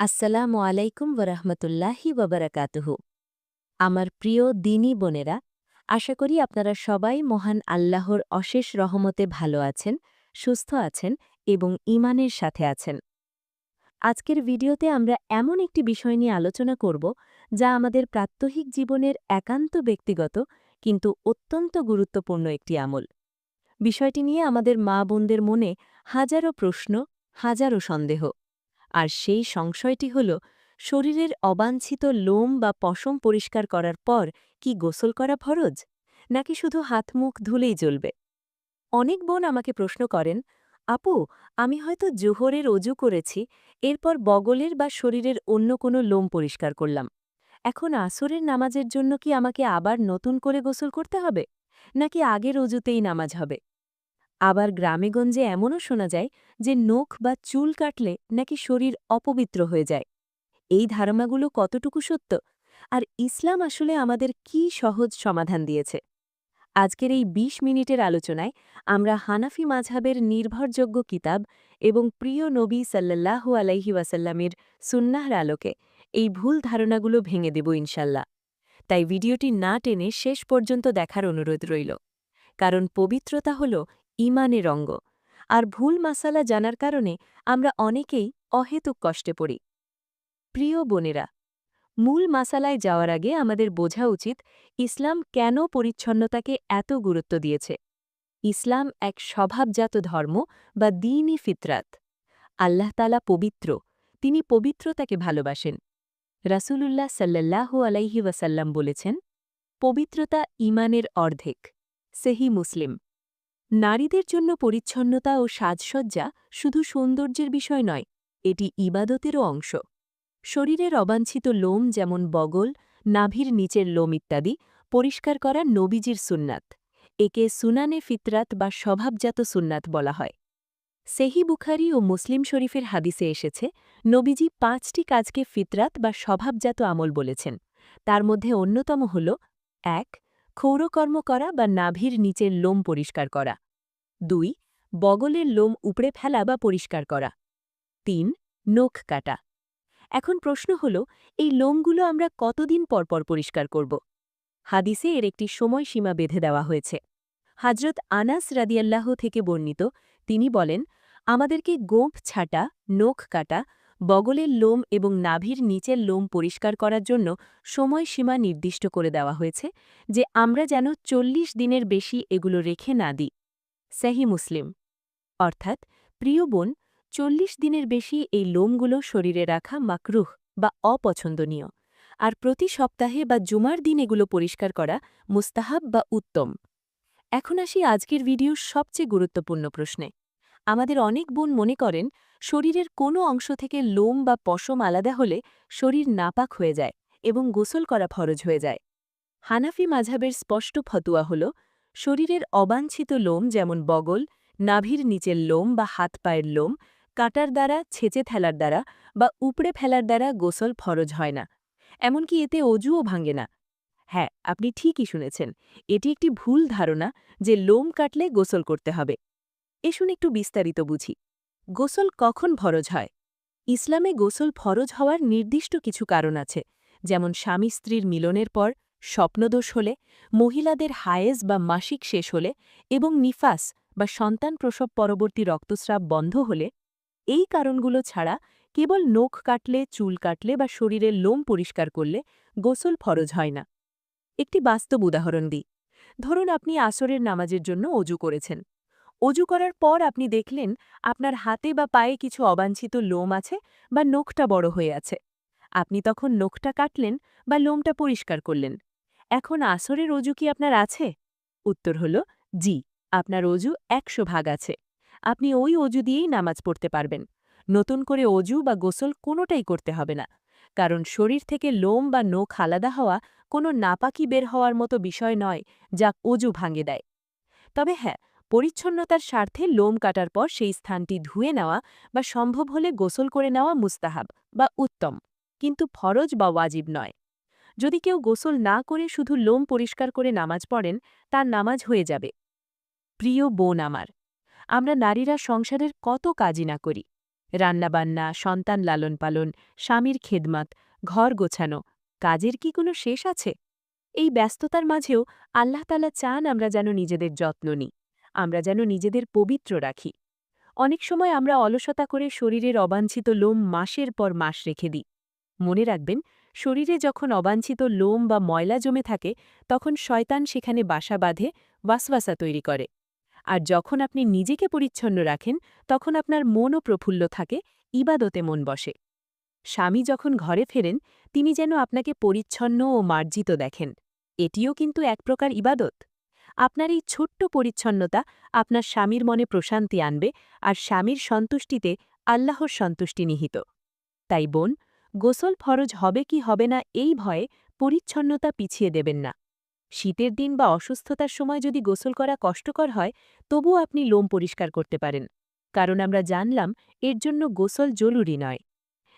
আসসালামু আলাইকুম ওরহমতুল্লাহি ওবরাকাতুহু। আমার প্রিয় দিনী বোনেরা, আশা করি আপনারা সবাই মহান আল্লাহর অশেষ রহমতে ভালো আছেন, সুস্থ আছেন এবং ইমানের সাথে আছেন। আজকের ভিডিওতে আমরা এমন একটি বিষয় নিয়ে আলোচনা করব, যা আমাদের প্রাত্যহিক জীবনের একান্ত ব্যক্তিগত কিন্তু অত্যন্ত গুরুত্বপূর্ণ একটি আমল। বিষয়টি নিয়ে আমাদের মা বোনদের মনে হাজারো প্রশ্ন, হাজারো সন্দেহ। আর সেই সংশয়টি হল, শরীরের অবাঞ্ছিত লোম বা পশম পরিষ্কার করার পর কি গোসল করা ফরজ? নাকি শুধু হাত মুখ ধুলেই জ্বলবে? অনেক বোন আমাকে প্রশ্ন করেন, আপু, আমি হয়তো জোহরের অজু করেছি, এরপর বগলের বা শরীরের অন্য কোনো লোম পরিষ্কার করলাম। এখন আসরের নামাজের জন্য কি আমাকে আবার নতুন করে গোসল করতে হবে? নাকি আগের অজুতেই নামাজ হবে? আবার গ্রামেগঞ্জে এমনও শোনা যায় যে নখ বা চুল কাটলে নাকি শরীর অপবিত্র হয়ে যায়। এই ধারণাগুলো কতটুকু সত্য? আর ইসলাম আসলে আমাদের কি সহজ সমাধান দিয়েছে? আজকের এই ২০ মিনিটের আলোচনায় আমরা হানাফি মাঝহাবের নির্ভরযোগ্য কিতাব এবং প্রিয় নবী সাল্লাল্লাহু আলাইহি ওয়াসাল্লামের সুন্নাহর আলোকে এই ভুল ধারণাগুলো ভেঙে দেব ইনশাল্লাহ। তাই ভিডিওটি না টেনে শেষ পর্যন্ত দেখার অনুরোধ রইল। কারণ পবিত্রতা হল ইমানের অঙ্গ। আর ভুল মাসালা জানার কারণে আমরা অনেকেই অহেতুক কষ্টে পড়ি। প্রিয় বোনেরা, মূল মাসালায় যাওয়ার আগে আমাদের বোঝা উচিত ইসলাম কেন পরিচ্ছন্নতাকে এত গুরুত্ব দিয়েছে। ইসলাম এক স্বভাবজাত ধর্ম বা দিনই ফিতরাত। আল্লাহতালা পবিত্র, তিনি পবিত্রতাকে ভালোবাসেন। রাসূলুল্লাহ সাল্লাল্লাহু আলাইহি ওয়াসাল্লাম বলেছেন, পবিত্রতা ইমানের অর্ধেক, সেহি মুসলিম। নারীদের জন্য পরিচ্ছন্নতা ও সাজসজ্জা শুধু সৌন্দর্যের বিষয় নয়, এটি ইবাদতেরও অংশ। শরীরের অবাঞ্ছিত লোম যেমন বগল, নাভির নিচের লোম ইত্যাদি পরিষ্কার করা নবীজির সুন্নাত। একে সুনানে ফিতরাত বা স্বভাবজাত সুন্নাত বলা হয়। সেহি বুখারি ও মুসলিম শরীফের হাদিসে এসেছে, নবীজি পাঁচটি কাজকে ফিতরাত বা স্বভাবজাত আমল বলেছেন। তার মধ্যে অন্যতম হল, এক ক্ষৌরকর্ম করা বা নাভির নিচের লোম পরিষ্কার করা। দুই, বগলের লোম উপড়ে ফেলা বা পরিষ্কার করা। তিন, নখ কাটা। এখন প্রশ্ন হল, এই লোমগুলো আমরা কতদিন পরপর পরিষ্কার করব? হাদিসে এর একটি সময়সীমা বেঁধে দেওয়া হয়েছে। হাজরত আনাস রাদিয়াল্লাহ থেকে বর্ণিত, তিনি বলেন, আমাদেরকে গোঁফ ছাটা, নখ কাটা বগলের লোম এবং নাভির নিচের লোম পরিষ্কার করার জন্য সময়সীমা নির্দিষ্ট করে দেওয়া হয়েছে যে আমরা যেন চল্লিশ দিনের বেশি এগুলো রেখে না দিই। সেহি মুসলিম। অর্থাৎ, প্রিয় বোন, চল্লিশ দিনের বেশি এই লোমগুলো শরীরে রাখা মাকরুহ বা অপছন্দনীয়। আর প্রতি সপ্তাহে বা জুমার দিন এগুলো পরিষ্কার করা মুস্তাহাব বা উত্তম। এখন আসি আজকের ভিডিওর সবচেয়ে গুরুত্বপূর্ণ প্রশ্নে। আমাদের অনেক বোন মনে করেন, শরীরের কোনো অংশ থেকে লোম বা পশম আলাদা হলে শরীর নাপাক হয়ে যায় এবং গোসল করা ফরজ হয়ে যায়। হানাফি মাঝাবের স্পষ্ট ফতুয়া হল, শরীরের অবাঞ্ছিত লোম যেমন বগল, নাভির নিচের লোম বা হাত পায়ের লোম, কাটার দ্বারা, ছেঁচে ফেলার দ্বারা বা উপড়ে ফেলার দ্বারা গোসল ফরজ হয় না। এমনকি এতে অজুও ভাঙে না। হ্যাঁ আপনি ঠিকই শুনেছেন, এটি একটি ভুল ধারণা যে লোম কাটলে গোসল করতে হবে। এসুন একটু বিস্তারিত বুঝি। গোসল কখন ফরজ হয়? ইসলামে গোসল ফরজ হওয়ার নির্দিষ্ট কিছু কারণ আছে, যেমন স্বামী স্ত্রীর মিলনের পর, স্বপ্নদোষ হলে, মহিলাদের হায়েজ বা মাসিক শেষ হলে, এবং নিফাস বা সন্তান প্রসব পরবর্তী রক্তস্রাব বন্ধ হলে, এই কারণগুলো ছাড়া কেবল নখ কাটলে, চুল কাটলে বা শরীরের লোম পরিষ্কার করলে গোসল ফরজ হয় না। একটি বাস্তব উদাহরণ দিই। ধরুন আপনি আসরের নামাজের জন্য অজু করেছেন। অজু করার পর আপনি দেখলেন আপনার হাতে বা পায়ে কিছু অবাঞ্ছিত লোম আছে বা নখটা বড় হয়ে আছে। আপনি তখন নখটা কাটলেন বা লোমটা পরিষ্কার করলেন। এখন আসরের অজু কি আপনার আছে? উত্তর হল, জি, আপনার অজু একশো ভাগ আছে। আপনি ওই অজু দিয়েই নামাজ পড়তে পারবেন। নতুন করে অজু বা গোসল কোনোটাই করতে হবে না। কারণ শরীর থেকে লোম বা নখ আলাদা হওয়া কোনো নাপাকি বের হওয়ার মতো বিষয় নয় যা অজু ভাঙে দেয়। তবে হ্যাঁ পরিচ্ছন্নতার স্বার্থে লোম কাটার পর সেই স্থানটি ধুয়ে নেওয়া বা সম্ভব হলে গোসল করে নেওয়া মুস্তাহাব বা উত্তম। কিন্তু ফরজ বা ওয়াজিব নয়। যদি কেউ গোসল না করে শুধু লোম পরিষ্কার করে নামাজ পড়েন, তার নামাজ হয়ে যাবে। প্রিয় বোন আমার, আমরা নারীরা সংসারের কত কাজই না করি। রান্নাবান্না, সন্তান লালন পালন, স্বামীর খেদমাত, ঘর গোছানো, কাজের কি কোনো শেষ আছে? এই ব্যস্ততার মাঝেও আল্লাহতালা চান আমরা যেন নিজেদের যত্ন নিই। আমরা যেন নিজেদের পবিত্র রাখি। অনেক সময় আমরা অলসতা করে শরীরের অবাঞ্ছিত লোম মাসের পর মাস রেখে দিই। মনে রাখবেন, শরীরে যখন অবাঞ্ছিত লোম বা ময়লা জমে থাকে, তখন শয়তান সেখানে বাসা বাঁধে, ওয়াসওয়াসা তৈরি করে। আর যখন আপনি নিজেকে পরিচ্ছন্ন রাখেন, তখন আপনার মনও প্রফুল্ল থাকে, ইবাদতে মন বসে। স্বামী যখন ঘরে ফেরেন, তিনি যেন আপনাকে পরিচ্ছন্ন ও মার্জিত দেখেন। এটিও কিন্তু এক প্রকার ইবাদত। আপনার এই ছোট্ট পরিচ্ছন্নতা আপনার স্বামীর মনে প্রশান্তি আনবে আর স্বামীর সন্তুষ্টিতে আল্লাহর সন্তুষ্টি নিহিত। তাই বোন, গোসল ফরজ হবে কি হবে না এই ভয়ে পরিচ্ছন্নতা পিছিয়ে দেবেন না। শীতের দিন বা অসুস্থতার সময় যদি গোসল করা কষ্টকর হয়, তবুও আপনি লোম পরিষ্কার করতে পারেন। কারণ আমরা জানলাম এর জন্য গোসল জরুরি নয়।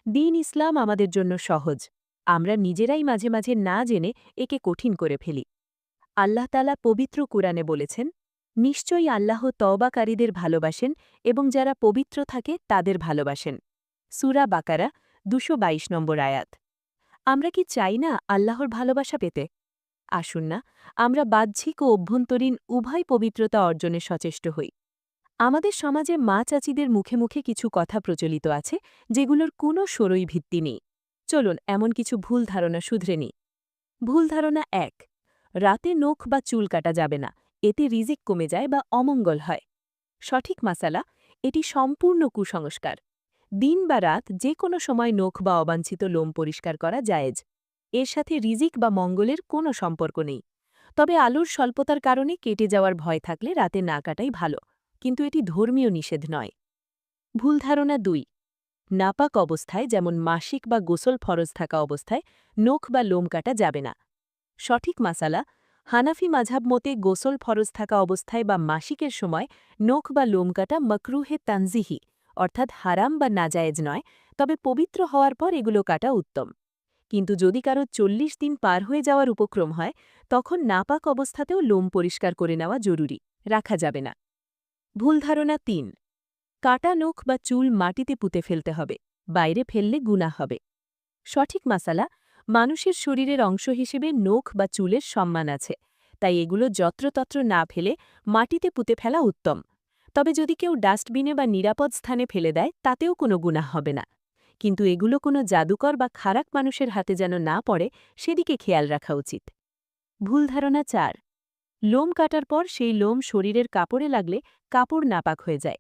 দিন ইসলাম আমাদের জন্য সহজ। আমরা নিজেরাই মাঝে মাঝে না জেনে একে কঠিন করে ফেলি। আল্লাহ তালা পবিত্র কুরআনে বলেছেন, নিশ্চয়ই আল্লাহ তওবাকারীদের ভালোবাসেন এবং যারা পবিত্র থাকে তাদের ভালোবাসেন। সুরা বাকারা, দুশো নম্বর আয়াত। আমরা কি চাই না আল্লাহর ভালোবাসা পেতে? আসুন না, আমরা বাহ্যিক ও অভ্যন্তরীণ উভয় পবিত্রতা অর্জনে সচেষ্ট হই। আমাদের সমাজে মা চাচিদের মুখে মুখে কিছু কথা প্রচলিত আছে, যেগুলোর কোনো সরই ভিত্তি নেই। চলুন এমন কিছু ভুল ধারণা শুধরে নিই। ভুল ধারণা এক রাতে নখ বা চুল কাটা যাবে না, এতে রিজিক কমে যায় বা অমঙ্গল হয়। সঠিক মাসালা এটি সম্পূর্ণ কুসংস্কার। দিন বা রাত যে কোনো সময় নখ বা অবাঞ্ছিত লোম পরিষ্কার করা জায়েজ। এর সাথে রিজিক বা মঙ্গলের কোনো সম্পর্ক নেই। তবে আলুর স্বল্পতার কারণে কেটে যাওয়ার ভয় থাকলে রাতে না কাটাই ভালো, কিন্তু এটি ধর্মীয় নিষেধ নয়। ভুল ধারণা দুই, নাপাক অবস্থায়, যেমন মাসিক বা গোসল ফরজ থাকা অবস্থায়, নখ বা লোম কাটা যাবে না। সঠিক মাসালা, হানাফি মাঝাব মতে গোসল ফরজ থাকা অবস্থায় বা মাসিকের সময় নখ বা লোম কাটা মকরুহে তানজিহি, অর্থাৎ হারাম বা নাজায়েজ নয়, তবে পবিত্র হওয়ার পর এগুলো কাটা উত্তম। কিন্তু যদি কারও চল্লিশ দিন পার হয়ে যাওয়ার উপক্রম হয়, তখন নাপাক অবস্থাতেও লোম পরিষ্কার করে নেওয়া জরুরি, রাখা যাবে না। ভুল ধারণা তিন, কাটা নখ বা চুল মাটিতে পুঁতে ফেলতে হবে, বাইরে ফেললে গুণা হবে। সঠিক মাসালা মানুষের শরীরের অংশ হিসেবে নখ বা চুলের সম্মান আছে। তাই এগুলো যত্রতত্র না ফেলে মাটিতে পুঁতে ফেলা উত্তম। তবে যদি কেউ ডাস্টবিনে বা নিরাপদ স্থানে ফেলে দেয়, তাতেও কোনো গুণা হবে না। কিন্তু এগুলো কোনো জাদুকর বা খারাপ মানুষের হাতে যেন না পড়ে, সেদিকে খেয়াল রাখা উচিত। ভুল ধারণা চার। লোম কাটার পর সেই লোম শরীরের কাপড়ে লাগলে কাপড় নাপাক হয়ে যায়।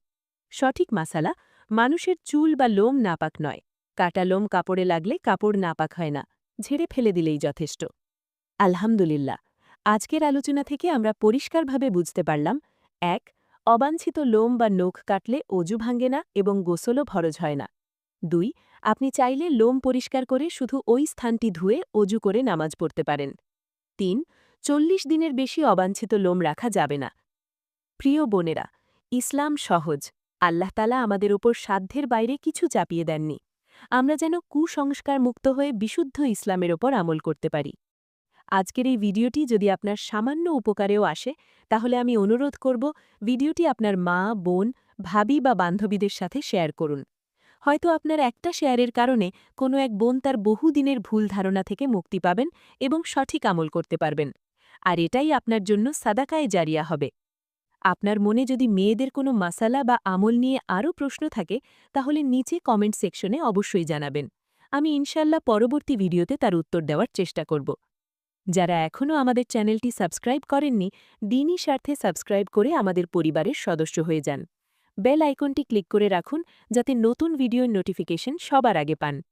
সঠিক মাসালা, মানুষের চুল বা লোম নাপাক নয়। কাটা লোম কাপড়ে লাগলে কাপড় নাপাক হয় না। ঝেড়ে ফেলে দিলেই যথেষ্ট। আলহামদুলিল্লাহ, আজকের আলোচনা থেকে আমরা পরিষ্কারভাবে বুঝতে পারলাম, এক, অবাঞ্ছিত লোম বা নখ কাটলে অজু ভাঙ্গে না এবং গোসলও ভরজ হয় না। দুই, আপনি চাইলে লোম পরিষ্কার করে শুধু ওই স্থানটি ধুয়ে অজু করে নামাজ পড়তে পারেন। তিন, চল্লিশ দিনের বেশি অবাঞ্ছিত লোম রাখা যাবে না। প্রিয় বোনেরা, ইসলাম সহজ, আল্লাহ তালা আমাদের ওপর সাধ্যের বাইরে কিছু চাপিয়ে দেননি। আমরা যেন কুসংস্কার মুক্ত হয়ে বিশুদ্ধ ইসলামের ওপর আমল করতে পারি। আজকের এই ভিডিওটি যদি আপনার সামান্য উপকারেও আসে, তাহলে আমি অনুরোধ করব ভিডিওটি আপনার মা, বোন, ভাবি বা বান্ধবীদের সাথে শেয়ার করুন। হয়তো আপনার একটা শেয়ারের কারণে কোনো এক বোন তার বহুদিনের ভুল ধারণা থেকে মুক্তি পাবেন এবং সঠিক আমল করতে পারবেন। আর এটাই আপনার জন্য সাদাকায় জারিয়া হবে। আপনার মনে যদি মেয়েদের কোনো মাসালা বা আমল নিয়ে আরও প্রশ্ন থাকে, তাহলে নিচে কমেন্ট সেকশনে অবশ্যই জানাবেন। আমি ইনশাল্লাহ পরবর্তী ভিডিওতে তার উত্তর দেওয়ার চেষ্টা করব। যারা এখনও আমাদের চ্যানেলটি সাবস্ক্রাইব করেননি, দিনই স্বার্থে সাবস্ক্রাইব করে আমাদের পরিবারের সদস্য হয়ে যান। বেল আইকনটি ক্লিক করে রাখুন, যাতে নতুন ভিডিওর নোটিফিকেশন সবার আগে পান।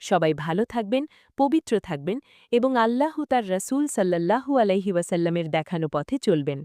সবাই ভালো থাকবেন, পবিত্র থাকবেন এবং আল্লাহ তার রসুল সাল্লাল্লাহু আলাইহি ওয়াসাল্লামের দেখানো পথে চলবেন।